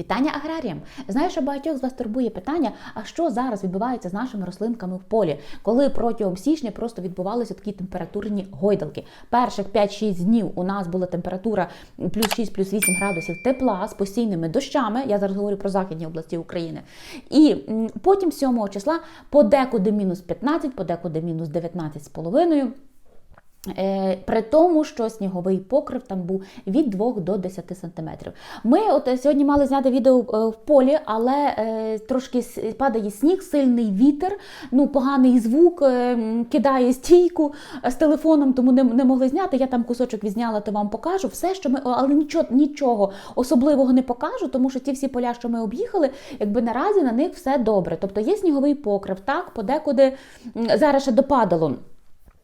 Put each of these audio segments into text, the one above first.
Вітання аграріям! Знаю, що багатьох з вас турбує питання, а що зараз відбувається з нашими рослинками в полі, коли протягом січня просто відбувалися такі температурні гойдалки. Перших 5-6 днів у нас була температура плюс 6, плюс 8 градусів тепла з постійними дощами. Я зараз говорю про західні області України. І потім 7 числа подекуди мінус 15, подекуди мінус 19 з половиною. Е, При тому, що сніговий покрив там був від 2 до 10 сантиметрів. Ми от е, сьогодні мали зняти відео е, в полі, але е, трошки падає сніг, сильний вітер, ну поганий звук, е, кидає стійку е, з телефоном, тому не, не могли зняти. Я там кусочок відзняла, то вам покажу. Все, що ми, але нічого, нічого особливого не покажу, тому що ті всі поля, що ми об'їхали, якби наразі на них все добре. Тобто є сніговий покрив, так, подекуди зараз ще допадало.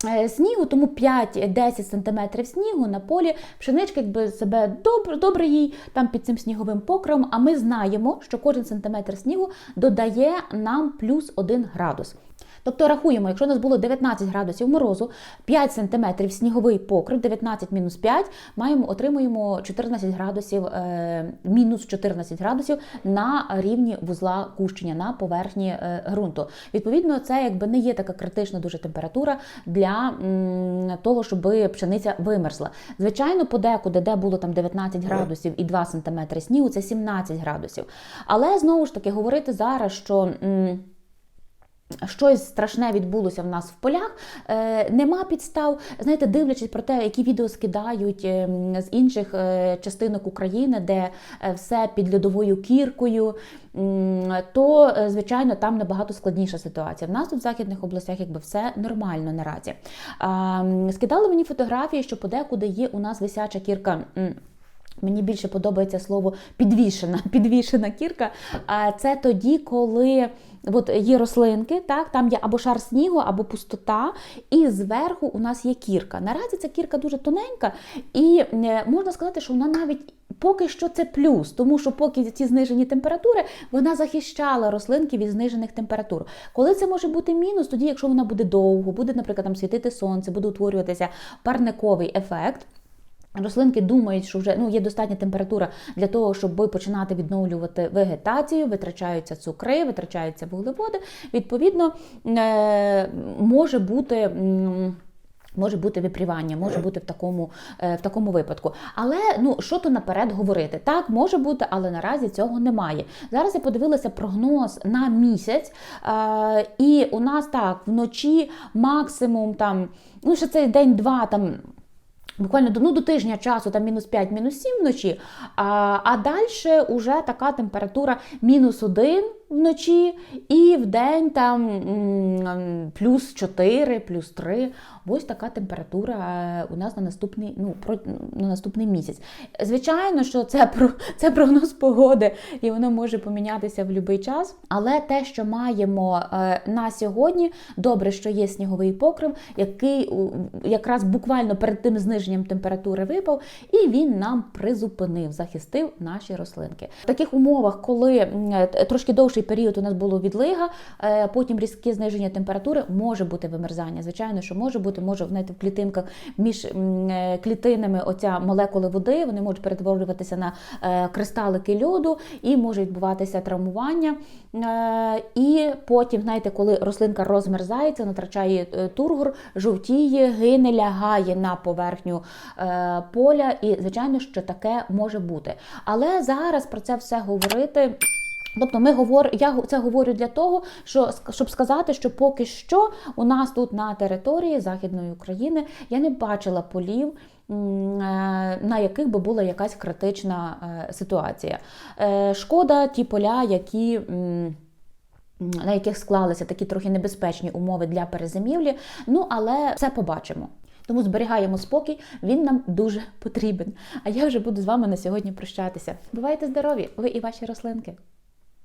Е, Снігу, тому 5-10 см снігу на полі. Пшеничка якби себе добре, добре їй там під цим сніговим покривом. А ми знаємо, що кожен сантиметр снігу додає нам плюс 1 градус. Тобто рахуємо, якщо у нас було 19 градусів морозу, 5 см сніговий покрив, 19 мінус 5, маємо, отримуємо 14 градусів, е, мінус 14 градусів на рівні вузла кущення, на поверхні е, ґрунту. Відповідно, це якби не є така критична дуже температура для того, щоб пшениця вимерзла. Звичайно, подекуди, де було там 19 градусів і 2 см снігу, це 17 градусів. Але знову ж таки говорити зараз, що. Щось страшне відбулося в нас в полях. Е, нема підстав. Знаєте, дивлячись про те, які відео скидають е, з інших е, частинок України, де е, все під льодовою кіркою, то е, звичайно там набагато складніша ситуація. В нас тут в західних областях якби все нормально наразі. М, скидали мені фотографії, що подекуди є у нас висяча кірка. Мені більше подобається слово підвішена, підвішена кірка. Це тоді, коли от є рослинки, так, там є або шар снігу, або пустота, і зверху у нас є кірка. Наразі ця кірка дуже тоненька, і е, можна сказати, що вона навіть. Поки що це плюс, тому що поки ці знижені температури, вона захищала рослинки від знижених температур. Коли це може бути мінус, тоді, якщо вона буде довго, буде, наприклад, там світити сонце, буде утворюватися парниковий ефект. Рослинки думають, що вже ну, є достатня температура для того, щоб починати відновлювати вегетацію, витрачаються цукри, витрачаються вуглеводи. Відповідно, е, може бути. Може бути випрівання, може бути в такому, е, в такому випадку. Але ну що то наперед говорити? Так, може бути, але наразі цього немає. Зараз я подивилася прогноз на місяць, е, і у нас так вночі максимум там, ну ще цей день-два там. Буквально до, ну, до тижня часу, там мінус 5, мінус 7 вночі, а, а далі вже така температура мінус 1 вночі, і в день там плюс 4, плюс 3. Ось така температура е, у нас на наступний, ну, про, на наступний місяць. Звичайно, що це, це прогноз погоди, і воно може помінятися в будь-який час. Але те, що маємо е, на сьогодні, добре, що є сніговий покрив, який якраз буквально перед тим зниженням температури випав, і він нам призупинив, захистив наші рослинки. В таких умовах, коли е, трошки довший період у нас було відлига, е, потім різке зниження температури, може бути вимерзання. Звичайно, що може бути, може знаєте, в клітинках між е, клітинами оця молекули води, вони можуть перетворюватися на е, кристалики льоду і може відбуватися травмування. І потім, знаєте, коли рослинка розмерзається, е, тургор, жовтіє, гине, лягає на поверхню поля. І, звичайно, що таке може бути. Але зараз про це все говорити. Тобто ми говор... я це говорю для того, що щоб сказати, що поки що у нас тут на території Західної України я не бачила полів. е, На яких би була якась критична е, ситуація. Е, Шкода ті поля, які. На яких склалися такі трохи небезпечні умови для перезимівлі, ну але все побачимо. Тому зберігаємо спокій, він нам дуже потрібен. А я вже буду з вами на сьогодні прощатися. Бувайте здорові, ви і ваші рослинки.